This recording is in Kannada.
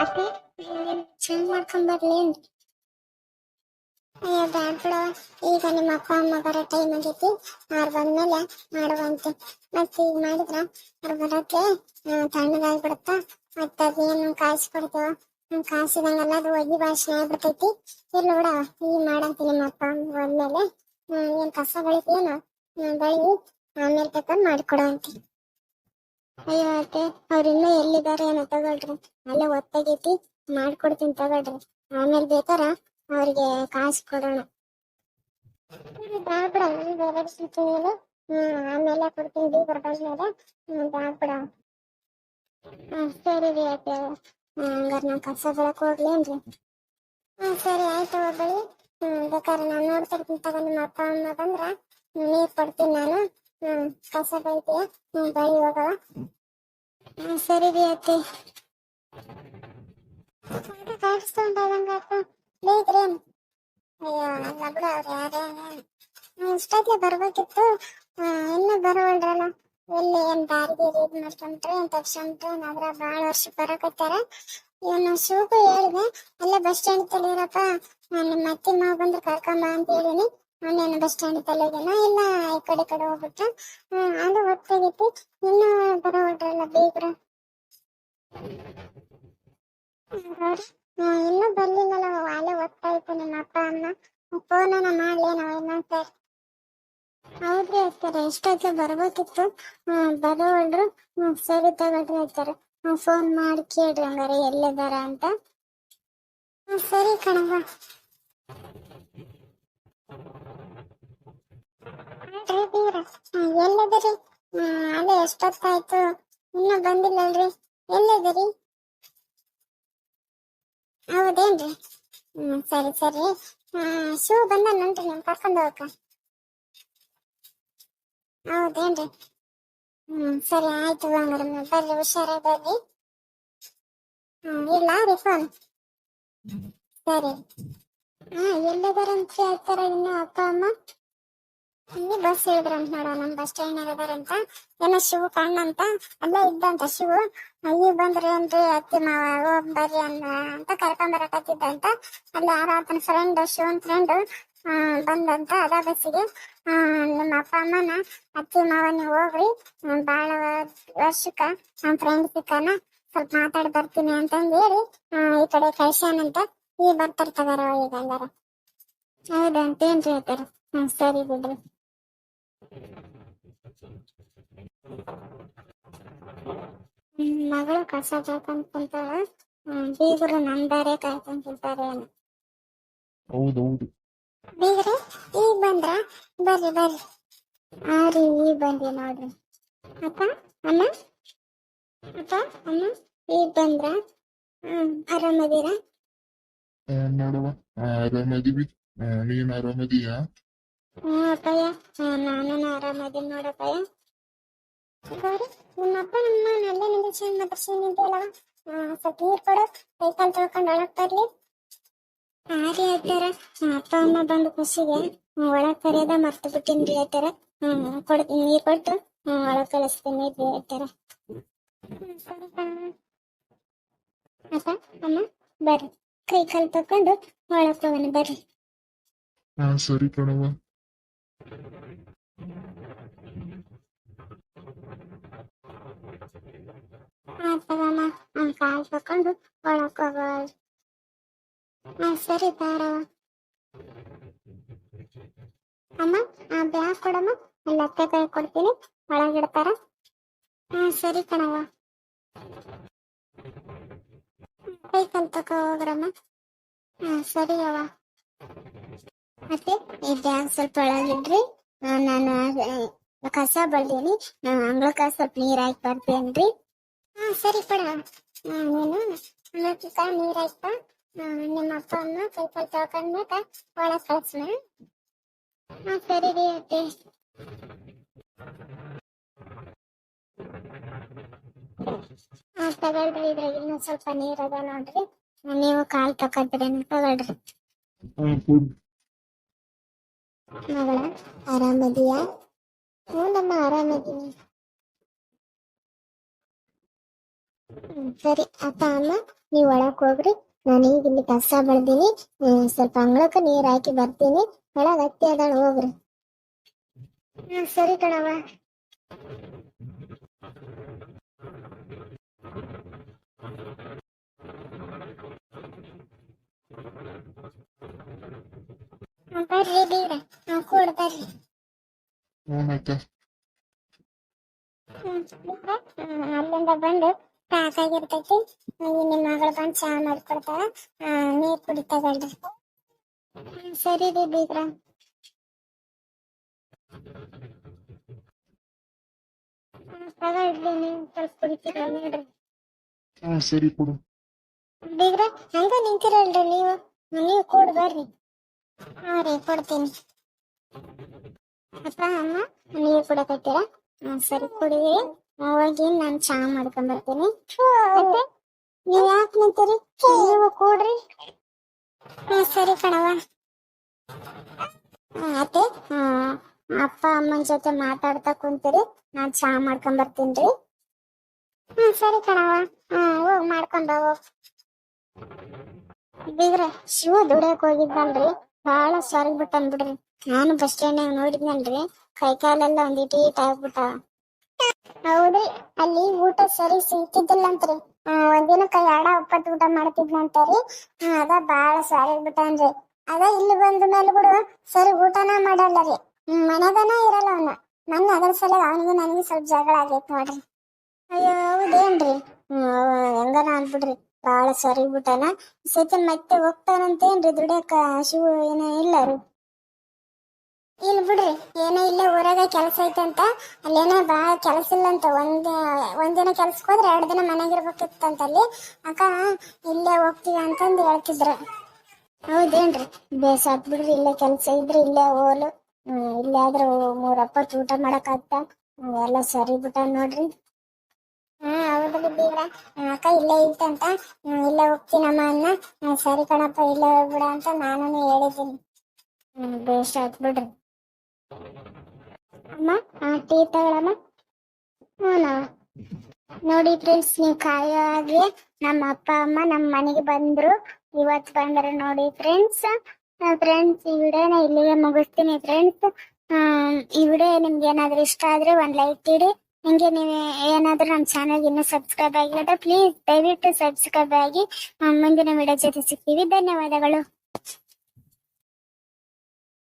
ಅತ್ತೆ ಚೇಂಜ್ ಮಾಡ್ಕೊಂಡ್ ಬರ್ಲಿ ಅಂತ ಅಯ್ಯೋ, ಬ್ಯಾಡ್ ಬಿಡ. ಈಗ ನಿಮ್ಮ ಅಪ್ಪ, ಅಮ್ಮ ಬರೋ ಟೈಮ್ ಆಗೈತಿ. ಅವ್ರು ಬಂದ್ಮೇಲೆ ಮಾಡುವಂತೆ. ಮತ್ತೆ ಈಗ ಮಾಡಿದ್ರ ಅವ್ರು ಬರೋಕೆ ತಣ್ಣಗಾಗ್ಬಿಡುತ್ತ? ಮತ್ತೆ ಅದೇನು ನಮ್ ಕಾಯಿಸಿದಂಗೆಲ್ಲ ಅದು ಒಗಿ ಭಾಷಣ ಆಗ್ಬಿಡ್ತೈತಿ. ಇಲ್ಲ ನೋಡ ಈಗ ಮಾಡಂತ ನಿಮ್ಮ ಅಪ್ಪ, ಅಮ್ಮ ಬಂದ್ಮೇಲೆ. ಏನ್ ಕಸ ಬೆಳಿತೀಯೇನೋ ಬೆಳಿ ಆಮೇಲೆ ತಕ್ಕ ಮಾಡಿಕೊಡುವಂತೆ ಅಯ್ಯೋ ಅತ್ತೆ, ಅವ್ರ ಎಲ್ಲಿದ್ದಾರೆ ಏನೋ ತಗೊಳ್ರಿ. ಅಲ್ಲೇ ಒತ್ತಾಗೈತಿ, ಮಾಡ್ಕೊಡ್ತೀನಿ ತಗೊಳ್ರಿ. ಆಮೇಲೆ ಬೇಕಾರ ಅವ್ರಿಗೆ ಕಾಸು ಕೊಡೋಣ. ಬ್ಯಾಡ ಸಿಗ್ತೀನಿ ಹ್ಮ್, ಆಮೇಲೆ ಕೊಡ್ತೀನಿ ಬಿ ಹ್ಮ್ ಬ್ಯಾಡ ಸರಿ ರೀ ಅತ್ತೆ. ಹಂಗಾರೆ ನಾನು ಕಸ ಬರಕ್ ಹೋಗ್ಲೇನ್ರಿ. ಹ್ಮ್, ಸರಿ, ಆಯ್ತು ಒಬ್ಬಳಿ ಹ್ಮ್ ಬೇಕಾದ್ರೆ ನಾನು ನೋಡ್ತಿರ್ತೀನಿ ತಗೊಂಡು ನಿಮ್ಮ ಅಪ್ಪ ಅಮ್ಮ ಬಂದ್ರ ನೀರ್ ಕೊಡ್ತೀನಿ ನಾನು. ಹ್ಮ್, ಕಸ ಬೆಳಿತೀಯ ಹ್ಮ್, ಬೈ ಹೋಗವ ಹ್ಮ್, ಸರಿ ರೀ ಅತ್ತೆ. ಕಾಡಿಸ್ಕೊಂಡಂಗ ಬೇಕ್ರೇನ್ ಅಯ್ಯೋ ಅಲ್ಲ ಬಿಡ ಅವ್ರು ಯಾರೇ? ಇಷ್ಟೊತ್ತಿಗೆ ಬರ್ಬೇಕಿತ್ತು. ಇನ್ನೂ ಬರವಲ್ರಲ್ಲ? ಎಲ್ಲಿ ಏನ್ ಬಾಳ ವರ್ಷ ಬರಕತ್ತಾರ. ಇವನು ಹೇಳಿದೆ, ಅಲ್ಲೇ ಬಸ್ ಸ್ಟ್ಯಾಂಡ್ ತಲೀರಪ್ಪ ನಿಮ್ಮ ಅತ್ತಿ ಮಾವ ಬಂದ್ರೆ ಕರ್ಕೊಂಬ ಅಂತ ಹೇಳಿನಿ. ಅವನೇನು ಬಸ್ ಸ್ಟ್ಯಾಂಡ್ ತಲೆಗೆನ ಇಲ್ಲ, ಈ ಕಡೆ ಕಡೆ ಹೋಗ್ಬಿಟ್ಟ ಅದು ಹೊತ್ತಾಗೈತಿ ಇನ್ನೂ ಬರೋ ಬೇಗ್ರು. ಬೇಗ್ರ ಇನ್ನೂ ಬರ್ಲಿಲ್ಲಲ್ಲ ಅಲ್ಲೇ ಇತ್ತು ನಿಮ್ಮ ಅಪ್ಪ ಅಮ್ಮ. ಫೋನನ ಮಾಡ್ಲೇನೋ ಇನ್ನೊಂದ್ಸರಿ ಹೌದ್ರಿ ಅತ್ತಾರೆ ಎಷ್ಟೊತ್ತಿಗೆ ಬರ್ಬೇಕಿತ್ತು? ಹ್ಮ್ ಸರಿ ತಗೊಳ್ರಿ ಅತ್ತಾರೆ ಫೋನ್ ಮಾಡಿ ಕೇಳ್ರಿ ಹಂಗಾರೆ ಎಲ್ಲಿದಾರ ಅಂತ. ಸರಿ ಕಣವ ಬೀರ ಎಲ್ಲಿದಿರಿ. ಅಲ್ಲೇ ಎಷ್ಟೊತ್ತಾಯ್ತು ಇನ್ನೂ ಬಂದಿಲ್ಲಲ್ರಿ. ಎಲ್ಲಿದಿರಿ? ಹೌದೇನ್ರಿ? ಹ್ಮ್, ಸರಿ ಸರಿ. ಶಿವ ಬಂದ ನೋಡ್ರಿ ನೀವು ಕರ್ಕೊಂಡು ಹೋಗಕ್ಕ. ಹೌದೇನ್ರಿ? ಹ್ಮ್, ಸರಿ ಆಯ್ತು ಹಂಗಾರೆ. ಬರ್ರಿ, ಹುಷಾರಾಗಿ ಬರ್ರಿ. ಹ್ಮ್ ಇಲ್ಲ ರೀ ಫೋನ್ ಸರಿ. ಹಾ ಎಲ್ಲಿದಾರಂತ ಹೇಳ್ತಾರ ಇನ್ನು ಅಪ್ಪ, ಅಮ್ಮ? ಇಲ್ಲಿ ಬಸ್ ಹೇಳಿದ್ರಂತ ನೋಡ ನಮ್ ಬಸ್ ಸ್ಟ್ಯಾಂಡ್ ಇದಾರಂತ ಏನ ಶಿವ ಕಣ್ಣಂತ ಅಲ್ಲ ಇದ್ದಂತ ಶಿವ ಅಯ್ಯ ಬಂದ್ರಿ ಏನ್ರಿ ಅತ್ತಿ ಮಾವ ಬರ್ರಿ ಅನ್ನ ಅಂತ ಕರ್ಕೊಂಡ್ ಬರಕತ್ತಿದ್ದಂತ ಅಲ್ಲಿ ಯಾರ ಆತನ ಫ್ರೆಂಡ್ ಶಿವನ್ ಫ್ರೆಂಡ್ ಬಂದಂತ ಅದ ಬಸ್ಸಿಗೆ ನಿಮ್ಮ ಅಪ್ಪ ಅಮ್ಮನ ಅತ್ತಿ ಮಾವ ನೀವು ಹೋಗ್ರಿ. ಹ್ಮ್, ಬಾಳ ವರ್ಷಕ್ಕ ನಮ್ ಫ್ರೆಂಡ್ ಸಿಕ್ಕನ ಸ್ವಲ್ಪ ಮಾತಾಡಿ ಬರ್ತೀನಿ ಅಂತ ಹೇಳಿ ಈ ಕಡೆ ಕಳ್ಸ್ಯಾನಂತ ಈ ಬರ್ತಾರ ತಗಾರ ಈಗ ಹಂಗಾರ. ಹೌದಂತೇನ್ರಿ ಹೇಳ್ತಾರ? ಹ್ಮ್ ಸರಿ ಬಿಡ್ರಿ. ಮಗಳು ಕಸ ಜಾಕಂತ ಕುಂತಾಳ ಬೀಗರು ನಂದಾರೆ ಕಾಯ್ಕೊಂಡ್ ಕುಂತಾರೆ ಹೌದೌದು. ಬೀಗ್ರೆ ಈಗ ಬಂದ್ರ? ಬರ್ರಿ ಬರ್ರಿ. ಹಾ ರೀ ಈಗ ಬಂದ್ರಿ ನೋಡ್ರಿ. ಅಪ್ಪ ಅಮ್ಮ? ಅಪ್ಪ ಅಮ್ಮ ಈಗ ಬಂದ್ರ? ಹ್ಮ್ ಆರಾಮದೀರ? ನೋಡುವ ಆರಾಮದೀವಿ. ನೀನ್ ಆರಾಮದೀಯಾ? ಹ್ಞೂ ಅಪ್ಪಯ್ಯ ನಾನು ಆರಾಮದೀನಿ ನೋಡಪ್ಪಯ್ಯ. ಗೌರಿ ನಿಮ್ಮ ಅಪ್ಪ ನಮ್ಮ ನಲ್ಲೇ ನಿಲ್ಲಿಸಿ ಮದರ್ಸಿ ನಿಂತಿಲ್ಲ ಸ್ವಲ್ಪ ನೀರು ಕೊಡು, ಕೈಕಾಲು ತೊಳ್ಕೊಂಡು ಒಳಗೆ ಬರ್ಲಿ. ಆರಿ ರೀ ಅತ್ತಾರ ಅಪ್ಪ ಅಮ್ಮ ಬಂದು ಖುಷಿಗೆ ಒಳಗೆ ಕರೆಯೋದ ಮರ್ತು ಬಿಟ್ಟಿನಿ ರೀ ಹ್ಮ್, ಕೊಡ್, ನೀರು ಕೊಟ್ಟು ಒಳಗೆ ಕಳಿಸ್ತೀನಿ ರೀ ಅತ್ತಾರ ಅಪ್ಪ, ಅಮ್ಮ, ಬರ್ರಿ. ಕೈ ಕಾಲು ತಕೊಂಡು ಒಳಗೆ ಹೋಗೋಣ, ಬರ್ರಿ. ಸರಿ ಕಣವ ಆತವಮ್ಮ ಅವ್ನ ಕಾಲ್ ತಕೊಂಡು ಒಳಕ್ ಹೋಗೋಳ ಹಾ ಸರಿ ಬಾರವ ಅಮ್ಮ ಆ ಬ್ಯಾಗ್ ಕೊಡಮ್ಮ ಅಲ್ಲಿ ಅತ್ತೆ ಕೈ ಕೊಡ್ತೀನಿ ಒಳಗಿಡ್ತಾರ ಹಾ ಸರಿ ಕಣವ ಕೈ ಕಾಲ್ ತಕೋ ಹೋಗ್ರಮ್ಮ ಹಾ ಸರಿ ಅವ ಮತ್ತೆ ಈ ಡ್ಯಾನ್ಸ್ ಸ್ವಲ್ಪ ಒಳಗಿಡ್ರಿ ನಾನು ಕಸ ಬಳ್ದೀನಿ. ಅಂಗ್ಳಕ್ಕ ಸ್ವಲ್ಪ ನೀರ್ ಹಾಕಿ ಬರ್ತೇನ್ರಿ ಹಾ, ಸರಿ ಪಡ. ನೀನು ಅನ್ನಕ್ಕೆ ನೀರ್ ಹಾಕ್ಪ. ನಿಮ್ಮ ಅಪ್ಪ ಅಮ್ಮ ಕೈ ಕಾಲು ತೊಳ್ಕೊಂಡ್ಮೇಕ ಒಳಗ್ ಕಳ್ಸಣ ಹಾ, ಸರಿ ರೀ ಅತ್ತೆ. ಹಾ, ತಗೊಳ್ರಿ ಇದ್ರಾಗ ಇನ್ನೂ ಸ್ವಲ್ಪ ನೀರ್ ಅದ ನೋಡ್ರಿ. ನೀವು ಕಾಲ್ ತಕೊಂಡ್ರಿ ತಗೊಳ್ರಿ. ಮಗಳ ಆರಾಮದಿಯಾ ಹ್ಞೂ ನಮ್ಮ ಆರಾಮದೀನಿ ಹ್ಮ್, ಸರಿ ಅಪ್ಪ ಅಮ್ಮ ನೀವು ಒಳಕ್ ಹೋಗ್ರಿ ನಾನು ಈಗ ಇಲ್ಲಿ ಕಸ ಬೆಳ್ದೀನಿ ಹ್ಮ್, ಸ್ವಲ್ಪ ಅಂಗಳಕ್ಕ ನೀರ್ ಹಾಕಿ ಬರ್ತೀನಿ ಒಳಗ್ ಅತ್ತಿ ಅದಾಳ ಹೋಗ್ರಿ ಹ್ಮ್ ಸರಿ ಕಣವ ಬರ್ರಿ ಬೀಗ್ರ ನಾವು ಕೂಡ ಬರ್ರಿ. ಹ್ಮ್, ಅಲ್ಲಿಂದ ಬಂದು ಸಾಕಾಗಿರ್ತೈತಿ ಆಗಿರ್ತೈತಿ. ನಿಮ್ಮ ಮಗಳು ಬಂದು ಚಾ ಮಾಡ್ಕೊಡ್ತಾರ ನೀರ್ ಕುಡಿ ತಗೊಳ್ರಿ. ಹ್ಮ್, ಸರಿ ರೀ ಬೀಗ್ರ. ತಗೊಳ್ರಿ ನೀವು ಸ್ವಲ್ಪ ಕುಡಿತೀರ ನೋಡ್ರಿ ಸರಿ ಕೊಡು. ಬೀಗ್ರ ಹಂಗ ನಿಂತಿರಲ್ರಿ ನೀವು. ನೀವು ಕೂಡ ಬರ್ರಿ. ಹಾ ರೀ ಕೊಡ್ತೀನಿ. ಅಪ್ಪ ಅಮ್ಮ ನೀವು ಕೂಡ ಕೊಟ್ಟಿರಾ ಹಾ ಸರಿ ಕುಡಿರಿ. ಹೋಗಿ ನಾನು ಚಾ ಮಾಡ್ಕೊಂಡ್ ಬರ್ತೀನಿ. ಮತ್ತೆ? ನೀವ್ ಯಾಕೆ ನಿಂತೀರಿ? ನೀವು ಕೂಡ್ರಿ. ಹಾ ಸರಿ ಕಣವ ಅತ್ತೆ ಹಾ ಅಪ್ಪ ಅಮ್ಮನ ಜೊತೆ ಮಾತಾಡ್ತಾ ಕುಂತೀರಿ. ನಾನ್ ಚಾ ಮಾಡ್ಕೊಂಡ್ ಬರ್ತೀನಿ ಹ್ಮ್ ಸರಿ ಕಣವ ಹಾ ಹೋಗ್ ಮಾಡ್ಕೊಂಡ್ ಹೋಗ್ ಬೀಗ್ರೆ ಶಿವ ದುಡಿಯಕ್ ಹೋಗಿದ್ದಲ್ರಿ ಬಹಳ ಸೊರಗ್ ಬಿಟ್ಟು ಬಿಡ್ರಿ ನಾನು ಬಸ್ ಸ್ಟ್ಯಾಂಡ್ ನೋಡಿದ್ನಲ್ರಿ? ಕೈ ಕಾಲೆಲ್ಲ ಒಂದಿಟ್ ಈಟ್ ಆಗ್ಬಿಟ್ಟಾವ ಹೌದ್ರಿ ಅಲ್ಲಿ ಊಟ ಸರಿ ಸಿಗ್ತಿದ್ದಿಲ್ಲ ಅಂತ್ರಿ ಒಂದಿನ ಒಂದಿನಕ್ಕ ಎರಡ ಒಪ್ಪತ್ತು ಊಟ ಮಾಡ್ತಿದ್ನಂತರಿ. ಅದ ಬಾಳ ಸೊರಗ್ ಬಿಟ್ಟಾನ್ರಿ. ಅದ ಇಲ್ಲಿ ಬಂದ ಮೇಲೆ ಬಿಡು ಸರಿ ಊಟನ ಮಾಡಲ್ಲ ರೀ. ಹ್ಮ್ ಮನೆಗನ ಇರಲ್ಲ ಅವನ. ಮೊನ್ನೆ ಅದ್ರ ಸಲ ಅವನಿಗೆ ನನಗೆ ಸ್ವಲ್ಪ ಜಗಳ ಆಗೈತ್ ನೋಡ್ರಿ. ಅಯ್ಯೋ ಹೌದೇನ್ರಿ? ಹೆಂಗನ ಅನ್ಬಿಡ್ರಿ. ಬಾಳ ಸರಿ ಬಿಟ್ಟಾನ ಸತಿ ಮತ್ತೆ ಹೋಗ್ತಾನಂತೇನ್ರಿ ದುಡಿಯಕ ಶಿವ ಏನ ಇಲ್ಲ ರೀ ಇಲ್ಲ ಬಿಡ್ರಿ ಏನೋ ಇಲ್ಲೇ ಊರಾಗ ಕೆಲಸ ಐತಂತ. ಅಲ್ಲೇನ ಬಾಳ ಕೆಲಸ ಇಲ್ಲ ಅಂತ ಒಂದ್ ಒಂದಿನ ಕೆಲ್ಸಕ್ಕೆ ಹೋದ್ರೆ ಎರಡು ದಿನ ಮನೆಗಿರ್ಬೇಕಿತ್ತಂತ ಅಲ್ಲಿ. ಅಕ್ಕ ಇಲ್ಲೇ ಹೋಗ್ತೀವಿ ಅಂತಂದು ಹೇಳ್ತಿದ್ರು. ಹೌದೇನ್ರಿ? ಬೇಸಾತ್ ಬಿಡ್ರಿ ಇಲ್ಲೇ ಕೆಲಸ ಇದ್ರೆ ಇಲ್ಲೇ ಹೋಲು. ಹ್ಮ್ ಇಲ್ಲೇ ಆದ್ರೆ ಮೂರಪ್ಪ ಊಟ ಮಾಡಕ್ ಆಗ್ತ? ಎಲ್ಲ ಸರಿ ಬಿಟ್ಟ ನೋಡ್ರಿ. ಕೈ ಅಕ್ಕ ಇಲ್ಲೇ ಇತ್ತಂತ ಇಲ್ಲೇ ಹೋಗ್ತೀನಮ್ಮ ಅನ್ನ. ಸರಿ ಕಣಪ್ಪ, ಇಲ್ಲೇ ಹೋಗ್ಬಿಡ ಅಂತ ನಾನು ಹೇಳಿದ್ದೀನಿ. ಬೇಸ್ಟ್ ಆಯ್ತು ಬಿಡ್ರಿ ಅಮ್ಮ ಟೀ ತಗೊಳಮ್ಮ. ನೋಡಿ ಫ್ರೆಂಡ್ಸ್, ನೀವು ಕಾಯಾಗಿ ನಮ್ಮ ಅಪ್ಪ, ಅಮ್ಮ, ನಮ್ಮ ಮನೆಗೆ ಬಂದ್ರು. ಇವತ್ತು ಬಂದ್ರೆ ನೋಡಿ ಫ್ರೆಂಡ್ಸ್. ಫ್ರೆಂಡ್ಸ್, ಈ ವಿಡಿಯೋನ ಇಲ್ಲಿಗೆ ಮುಗಿಸ್ತೀನಿ ಫ್ರೆಂಡ್ಸ್. ಈ ವಿಡಿಯೋ ನಿಮ್ಗೆ ಏನಾದ್ರೂ ಇಷ್ಟ ಆದ್ರೆ ಒಂದ್ ಲೈಕ್ ಇಡಿ. ನಿಮ್ಗೆ ನೀವು ಏನಾದರೂ ನಮ್ಮ ಚಾನಲ್ಗೆ ಇನ್ನೂ ಸಬ್ಸ್ಕ್ರೈಬ್ ಆಗಿಲ್ಲ ಪ್ಲೀಸ್ ದಯವಿಟ್ಟು ಸಬ್ಸ್ಕ್ರೈಬ್ ಆಗಿ ಮುಂದಿನ ವಿಡಿಯೋ ಜೊತೆ ಸಿಗ್ತೀವಿ. ಧನ್ಯವಾದಗಳು.